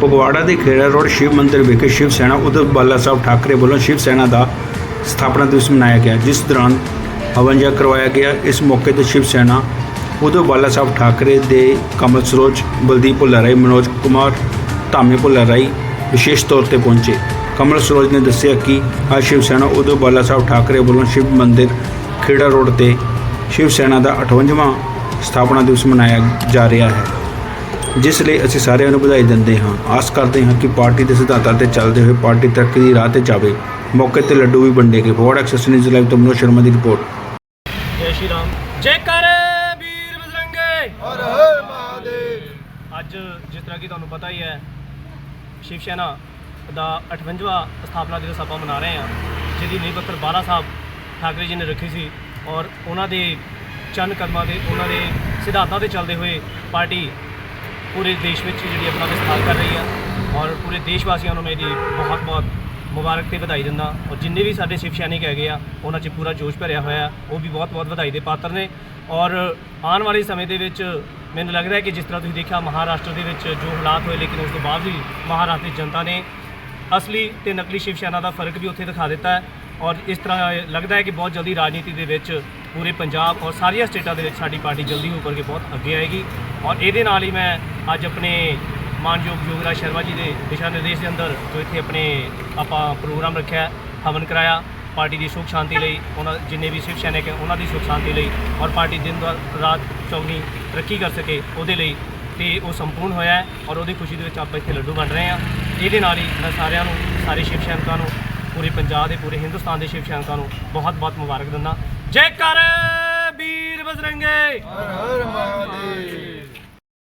ਫਗਵਾੜਾ ਦੇ ਖੇੜਾ ਰੋਡ ਸ਼ਿਵ ਮੰਦਿਰ ਵਿਖੇ ਸ਼ਿਵ ਸੈਨਾ ਉਧਵ ਬਾਲਾ ਸਾਹਿਬ ਠਾਕਰੇ ਵੱਲੋਂ ਸ਼ਿਵ ਸੈਨਾ ਦਾ ਸਥਾਪਨਾ ਦਿਵਸ ਮਨਾਇਆ ਗਿਆ, ਜਿਸ ਦੌਰਾਨ ਹਵਨ ਜਗ ਕਰਵਾਇਆ ਗਿਆ। ਇਸ ਮੌਕੇ ਤੇ ਸ਼ਿਵ ਸੈਨਾ ਉਧਵ ਬਾਲਾ ਸਾਹਿਬ ਠਾਕਰੇ ਦੇ ਕਮਲ ਸਰੋਜ, ਬਲਦੀਪ ਭੁੱਲਾਰਾਈ ਮਨੋਜ ਕੁਮਾਰ, ਧਾਮੀ ਭੁੱਲਾਰਾਈ ਵਿਸ਼ੇਸ਼ ਤੌਰ ਤੇ ਪਹੁੰਚੇ। ਕਮਲ ਸਰੋਜ ਨੇ ਦੱਸਿਆ ਕਿ ਅੱਜ ਸ਼ਿਵ ਸੈਨਾ ਉਧਵ ਬਾਲਾ ਸਾਹਿਬ ਠਾਕਰੇ ਵੱਲੋਂ ਸ਼ਿਵ ਮੰਦਿਰ ਖੇੜਾ ਰੋਡ ਤੇ ਸ਼ਿਵ ਸੈਨਾ ਦਾ 58ਵਾਂ ਸਥਾਪਨਾ ਦਿਵਸ ਮਨਾਇਆ ਜਾ ਰਿਹਾ ਹੈ। ਜਿਸ ਲਈ ਅਸੀਂ ਸਾਰਿਆਂ ਨੂੰ ਵਧਾਈ ਦਿੰਦੇ ਹਾਂ। ਆਸ ਕਰਦੇ ਹਾਂ ਕਿ ਪਾਰਟੀ ਦੇ ਸਿਧਾਂਤਾਂ ਤੇ ਚੱਲਦੇ ਹੋਏ ਪਾਰਟੀ ਤਰੱਕੀ ਦੀ ਰਾਹ ਤੇ ਜਾਵੇ। ਮੌਕੇ ਤੇ ਲੱਡੂ ਵੀ ਵੰਡੇ ਗਏ। ਫੋਰਡ ਐਕਸੈਸ ਨਿਊਜ਼ ਲਾਈਵ ਤੋਂ ਮਨੋਜ ਸ਼ਰਮਾ ਦੀ ਰਿਪੋਰਟ। ਜੈ ਸ਼੍ਰੀ ਰਾਮ। ਜੈ ਕਰ ਵੀਰ ਬਜਰੰਗੇ। ਹਰ ਹਰ ਮਹਾਦੇਵ। ਅੱਜ ਜਿਸ ਤਰ੍ਹਾਂ ਕਿ ਤੁਹਾਨੂੰ ਪਤਾ ਹੀ ਹੈ ਸ਼ਿਵ ਸੈਨਾ ਦਾ 58ਵਾਂ ਸਥਾਪਨਾ ਦਿਵਸ ਆਪਾਂ ਮਨਾ ਰਹੇ ਹਾਂ ਜਿਹਦੀ ਨੀਂਹ ਪੱਥਰ ਬਾਲਾ ਸਾਹਿਬ ਠਾਕਰੇ ਜੀ ਨੇ ਰੱਖੀ ਸੀ ਔਰ ਉਹਨਾਂ ਦੇ ਚੰਨ ਕਦਮਾਂ ਦੇ ਉਹਨਾਂ ਦੇ ਸਿਧਾਂਤਾਂ ਤੇ ਚੱਲਦੇ ਹੋਏ ਪਾਰਟੀ ਪੂਰੇ ਦੇਸ਼ ਵਿੱਚ ਜਿਹੜੀ ਆਪਣਾ ਵਿਸਥਾਰ ਕਰ ਰਹੀ ਆ ਔਰ ਪੂਰੇ ਦੇਸ਼ ਵਾਸੀਆਂ ਨੂੰ ਮੈਂ ਇਹਦੀ ਬਹੁਤ ਬਹੁਤ ਮੁਬਾਰਕ ਤੇ ਵਧਾਈ ਦਿੰਦਾ ਔਰ ਜਿੰਨੇ ਵੀ ਸਾਡੇ ਸ਼ਿਵ ਸੈਨਿਕ ਹੈਗੇ ਆ, ਉਹਨਾਂ 'ਚ ਪੂਰਾ ਜੋਸ਼ ਭਰਿਆ ਹੋਇਆ ਉਹ ਵੀ ਬਹੁਤ ਬਹੁਤ ਵਧਾਈ ਦੇ ਪਾਤਰ ਨੇ। ਔਰ ਆਉਣ ਵਾਲੇ ਸਮੇਂ ਦੇ ਵਿੱਚ ਮੈਨੂੰ ਲੱਗਦਾ ਹੈ ਕਿ ਜਿਸ ਤਰ੍ਹਾਂ ਤੁਸੀਂ ਦੇਖਿਆ, ਮਹਾਰਾਸ਼ਟਰ ਦੇ ਵਿੱਚ ਜੋ ਹਾਲਾਤ ਹੋਏ, ਲੇਕਿਨ ਉਸ ਤੋਂ ਬਾਅਦ ਵੀ ਮਹਾਰਾਸ਼ਟਰ ਦੀ ਜਨਤਾ ਨੇ ਅਸਲੀ ਤੇ ਨਕਲੀ ਸ਼ਿਵ ਸੈਨਾ ਦਾ ਫ਼ਰਕ ਵੀ ਉੱਥੇ ਦਿਖਾ ਦਿੱਤਾ ਹੈ। ਔਰ ਇਸ ਤਰ੍ਹਾਂ ਲੱਗਦਾ ਹੈ ਕਿ ਬਹੁਤ ਜਲਦੀ ਰਾਜਨੀਤੀ ਦੇ ਵਿੱਚ ਪੂਰੇ ਪੰਜਾਬ ਔਰ ਸਾਰੀਆਂ ਸਟੇਟਾਂ ਦੇ ਵਿੱਚ ਸਾਡੀ ਪਾਰਟੀ ਜਲਦੀ ਉੱਪਰ ਕੇ ਬਹੁਤ ਅੱਗੇ ਆਏਗੀ। ਔਰ ਇਹਦੇ ਨਾਲ ਹੀ ਮੈਂ ਅੱਜ ਆਪਣੇ ਮਾਨਯੋਗ ਯੋਗਰਾਜ ਸ਼ਰਮਾ ਜੀ ਦੇ ਦਿਸ਼ਾ ਨਿਰਦੇਸ਼ ਦੇ ਅੰਦਰ ਜੋ ਇੱਥੇ ਆਪਣੇ ਆਪਾਂ ਪ੍ਰੋਗਰਾਮ ਰੱਖਿਆ, ਹਵਨ ਕਰਾਇਆ, ਪਾਰਟੀ ਦੀ ਸੁਖ ਸ਼ਾਂਤੀ ਲਈ, ਉਹਨਾਂ ਜਿੰਨੇ ਵੀ ਸ਼ਿਵ ਸੈਨਿਕ ਹੈ, ਉਹਨਾਂ ਦੀ ਸੁਖ ਸ਼ਾਂਤੀ ਲਈ ਔਰ ਪਾਰਟੀ ਦਿਨ ਰਾਤ ਚੌਗਣੀ ਤਰੱਕੀ ਕਰ ਸਕੇ ਉਹਦੇ ਲਈ ਤੇ ਉਹ ਸੰਪੂਰਨ ਹੋਇਆ ਔਰ ਉਹਦੀ ਖੁਸ਼ੀ ਦੇ ਵਿੱਚ ਆਪਾਂ ਇੱਥੇ ਲੱਡੂ ਵੰਡ ਰਹੇ ਹਾਂ। ਇਹਦੇ ਨਾਲ ਹੀ ਮੈਂ ਸਾਰਿਆਂ ਨੂੰ, ਸਾਰੇ ਸ਼ਿਵ ਸੈਨਿਕਾਂ ਨੂੰ, ਪੂਰੇ ਪੰਜਾਬ ਦੇ, ਪੂਰੇ ਹਿੰਦੁਸਤਾਨ ਦੇ ਸ਼ਿਵ ਸੈਨਿਕਾਂ ਨੂੰ ਬਹੁਤ ਬਹੁਤ ਮੁਬਾਰਕ ਦਿੰਦਾ। ਜੈ ਕਰ ਵੀਰ ਬਜਰੰਗੇ! ਹਰ ਹਰ ਮਹਾਦੇਵ!